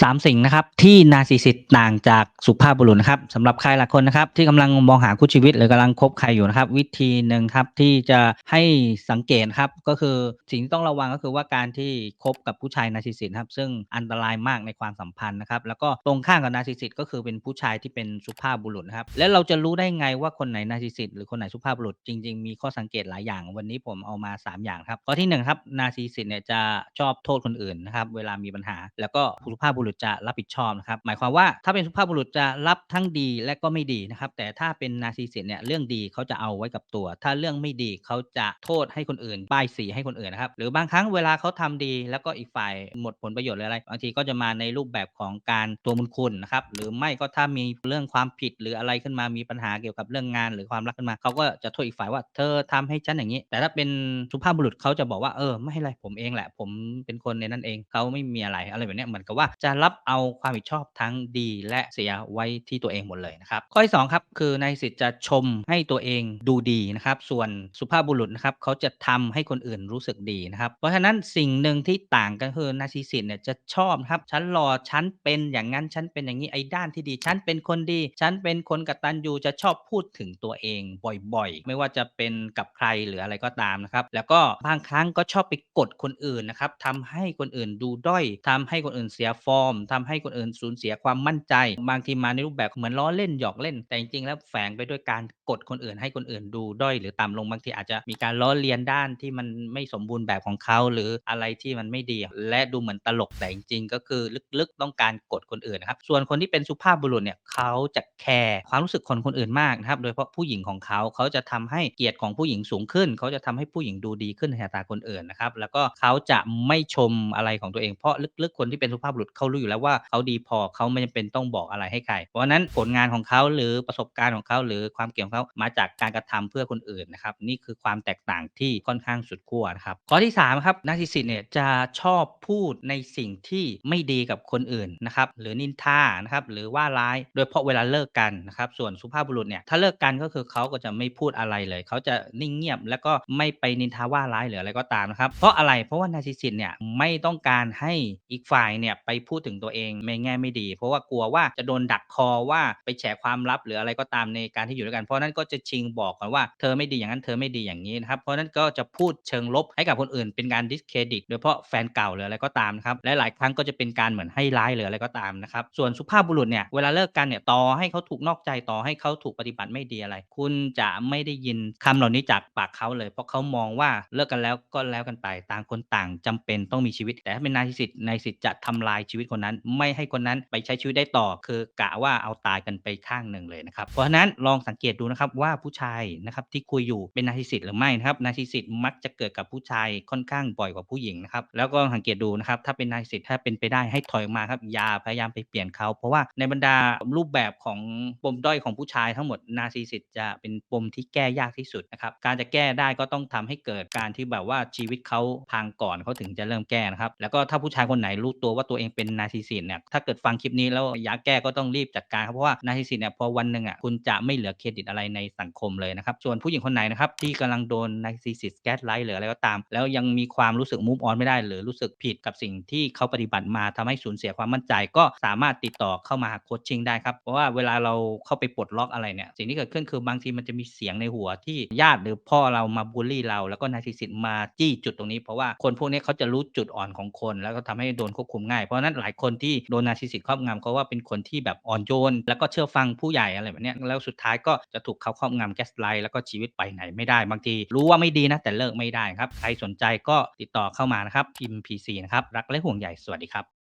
3สิ่งนะครับที่นาซิสิตต่างจากสุภาพบุรุษนะครับสำหรับใครหลายคนนะครับ ที่กำลังมองหาคู่ชีวิตหรือกำลังคบใครอยู่นะครับ วิธีหนึ่งครับที่จะให้สังเกตครับก็คือสิ่งที่ต้องระวังก็คือว่าการที่คบกับผู้ชายนาซิสิตครับซึ่งอันตรายมากในความสัมพันธ์นะครับแล้วก็ตรงข้ามกับนาซิสิตก็คือเป็นผู้ชายที่เป็นสุภาพบุรุษครับแล้วเราจะรู้ได้ไงว่าคนไหนนาซิสิตหรือคนไหนสุภาพบุรุษจริง ๆ มีข้อสังเกตหลายอย่าง วันนี้ผมเอามา 3 อย่างครับข้อที่1ครับนาซิสิตเนี่ยจะชอบโทษคนอื่นนะครับเวลามีปัญหา แล้วก็สุภาพบุรุษบุรุษจะรับผิดชอบนะครับหมายความว่าถ้าเป็นสุภาพบุรุษจะรับทั้งดีและก็ไม่ดีนะครับแต่ถ้าเป็นนาซิสซิสต์เนี่ยเรื่องดีเขาจะเอาไว้กับตัว ถ้าเรื่องไม่ดีเขาจะโทษให้คนอื่นป้ายสีให้คนอื่นนะครับหรือบางครั้งเวลาเขาทำดีแล้วก็อีกฝ่ายหมดผลประโยชน์หรืออะไรบางทีก็จะมาในรูปแบบของการตัวบุญคุณนะครับหรือไม่ก็ถ้ามีเรื่องความผิดหรืออะไรขึ้นมามีปัญหาเกี่ยวกับเรื่องงาน หรือความรักขึ้นมาเขาก็จะโทษอีกฝ่ายว่าเธอทำให้ฉันอย่างนี้ แต่ถ้าเป็นสุภาพบุรุษเขาจะบอกว่าเออไม่ไรผมเองแหละ ผมเป็นคนในนั้นเองเขาไม่มีอะไรอะไรแบบนี้เหมือนกับว่าจะรับเอาความผิดชอบทั้งดีและเสียไว้ที่ตัวเองหมดเลยนะครับ ข้อที่สองครับคือนายสิทธิ์จะชมให้ตัวเองดูดีนะครับ ส่วนสุภาพบุรุษนะครับเขาจะทำให้คนอื่นรู้สึกดีนะครับ เพราะฉะนั้นสิ่งหนึ่งที่ต่างกันคือนาซีสิตเนี่ยจะชอบครับฉันรอฉันเป็นอย่างนั้นฉันเป็นอย่างนี้ไอ้ด้านที่ดีฉันเป็นคนดี ฉันเป็นคนกตัญญูจะชอบพูดถึงตัวเองบ่อยๆ ไม่ว่าจะเป็นกับใครหรืออะไรก็ตามนะครับ แล้วก็บางครั้งก็ชอบไปกดคนอื่นนะครับทำให้คนอื่นดูด้อยทำให้คนอื่นเสียฟอร์มทำให้คนอื่นสูญเสียความมั่นใจ บางทีมาในรูปแบบเหมือนล้อเล่นหยอกเล่น แต่จริงๆแล้วแฝงไปด้วยการ ดคนอื่นให้คนอื่นดูด้อยหรือต่ำลงบางทีอาจจะมีการล้อเลียนด้านที่มันไม่สมบูรณ์แบบของเขาหรืออะไรที่มันไม่ดี และดูเหมือนตลกแต่จริงๆก็คือลึกๆต้องการกดคนอื่นนะครับ ส่วนคนที่เป็นสุภาพบุรุษเนี่ยเขาจะแคร์ความรู้สึกคนคนอื่นมากนะครับ โดยเฉพาะผู้หญิงของเขาเขาจะทำให้เกียรติของผู้หญิงสูงขึ้น เขาจะทำให้ผู้หญิงดูดีขึ้นในสายตาคนอื่นนะครับ แล้วก็เขาจะไม่ชมอะไรของตัวเองเพราะลึกๆ คนที่เป็นสุภาพบุรุษเขารู้อยู่แล้วว่าเขาดีพอเขาไม่จำเป็นต้องบอกอะไรให้ใคร เพราะฉะนั้นผลงานของเขาหรือประสบการณ์ของเขาหรือความเก่งของเขามาจากการกระทำเพื่อคนอื่นนะครับนี่คือความแตกต่างที่ค่อนข้างสุดขั้วนะครับข้อที่3ครับนาร์ซิสิตเนี่ยจะชอบพูดในสิ่งที่ไม่ดีกับคนอื่นนะครับหรือนินทานะครับหรือว่าร้ายโดยเฉพาะเวลาเลิกกันนะครับส่วนสุภาพบุรุษเนี่ยถ้าเลิกกันก็คือเขาก็จะไม่พูดอะไรเลย เขาจะนิ่งเงียบ แล้วก็ไม่ไปนินทาว่าร้ายหรืออะไรก็ตามนะครับเพราะอะไรเพราะว่านาร์ซิสิตเนี่ยไม่ต้องการให้อีกฝ่ายเนี่ยไปพูดถึงตัวเองไม่แง่ไม่ดี เพราะว่ากลัวว่าจะโดนดักคอว่าไปแฉความลับหรืออะไรก็ตามในการที่อยู่ด้วยกันเพราะนั้นก็จะชิงบอกก่อนว่าเธอไม่ดีอย่างนั้นเธอไม่ดีอย่างนี้นะครับเพราะนั้นก็จะพูดเชิงลบให้กับคนอื่นเป็นการดิสเครดิตโดยเฉพาะแฟนเก่าหรืออะไรก็ตามครับและหลายครั้งก็จะเป็นการเหมือนให้ร้ายหรืออะไรก็ตามนะครับส่วนสุภาพบุรุษเนี่ยเวลาเลิกกันเนี่ยต่อให้เขาถูกนอกใจต่อให้เขาถูกปฏิบัติไม่ดีอะไร คุณจะไม่ได้ยินคำเหล่านี้จากปากเขาเลย เพราะเขามองว่าเลิกกันแล้วก็แล้วกันไปต่างคนต่างจำเป็นต้องมีชีวิต แต่ถ้าเป็นนายสิทธิ์นายสิทธิ์จะทำลายชีวิตคนนั้น ไม่ให้คนนั้นไปใช้ชีวิตได้ต่อ คือกะว่าเอาตายกันไปข้างหนึ่งเลยนะครับเพราะฉะนั้นลองสังเกตดูนะครับว่าผู้ชายนะครับที่คุยอยู่เป็นนาร์ซิสิตหรือไม่นะครับนาร์ซิสิตมักจะเกิดกับผู้ชายค่อนข้างบ่อยกว่าผู้หญิงนะครับแล้วก็สังเกตดูนะครับถ้าเป็นนาร์ซิสิตถ้าเป็นไปได้ให้ถอยออกมาครับอย่าพยายามไปเปลี่ยนเขา เพราะว่าในบรรดารูปแบบของปมด้อยของผู้ชายทั้งหมดนาร์ซิสิตจะเป็นปมที่แก้ยากที่สุดนะครับการจะแก้ได้ก็ต้องทำให้เกิดการที่แบบว่าชีวิตเขาพังก่อนเขาถึงจะเริ่มแก้นะครับแล้วก็ถ้าผู้ชายคนไหนรู้ตัวว่าตัวเองเป็นนาร์ซิสิตเนี่ยถ้าเกิดฟังคลิปนี้แล้วอยากแก้ก็ต้องรีบจัดการครับเพราะว่านาร์ซิสิตเนี่ยพอวันหนึ่งอะคุณจะไม่เหลือเครดิตอะไรในสังคมเลยนะครับส่วนผู้หญิงคนไหนนะครับที่กำลังโดนนาร์ซิสซิสต์แก๊สไลท์หรืออะไรก็ตาม แล้วยังมีความรู้สึกมูฟออนไม่ได้ หรือรู้สึกผิดกับสิ่งที่เขาปฏิบัติมาทำให้สูญเสียความมั่นใจ ก็สามารถติดต่อเข้ามาโคชชิ่งได้ครับเพราะว่าเวลาเราเข้าไปปลดล็อกอะไรเนี่ยสิ่งที่เกิดขึ้นคือบางทีมันจะมีเสียงในหัวที่ญาติหรือพ่อเรามาบูลลี่เรา แล้วก็นาร์ซิสซิสต์มาจี้จุดตรงนี้เพราะว่าคนพวกนี้เขาจะรู้จุดอ่อนของคน แล้วก็ทำให้โดนควบคุมง่ายเพราะนั้นหลายคนที่โดนนาร์ซิสซิสต์ครอบงำเขาว่าเป็นคนที่แบบอ่อนโยนแล้วก็เชื่อฟังผู้ใหญ่อะไรแบบนี้แล้วสุดท้ายก็จะถูกเขาครอบงำแก๊สไลท์แล้วก็ชีวิตไปไหนไม่ได้บางที รู้ว่าไม่ดีนะแต่เลิกไม่ได้ครับ ใครสนใจก็ติดต่อเข้ามานะครับพิมพ์ PC นะครับรักและห่วงใหญ่สวัสดีครับ